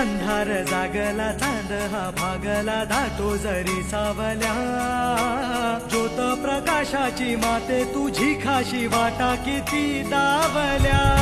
अंधार जागला चांद हा भागला धातो जरी सावल्या. ज्योत प्रकाशाची माते तुझी खाशी वाटा किती दावल्या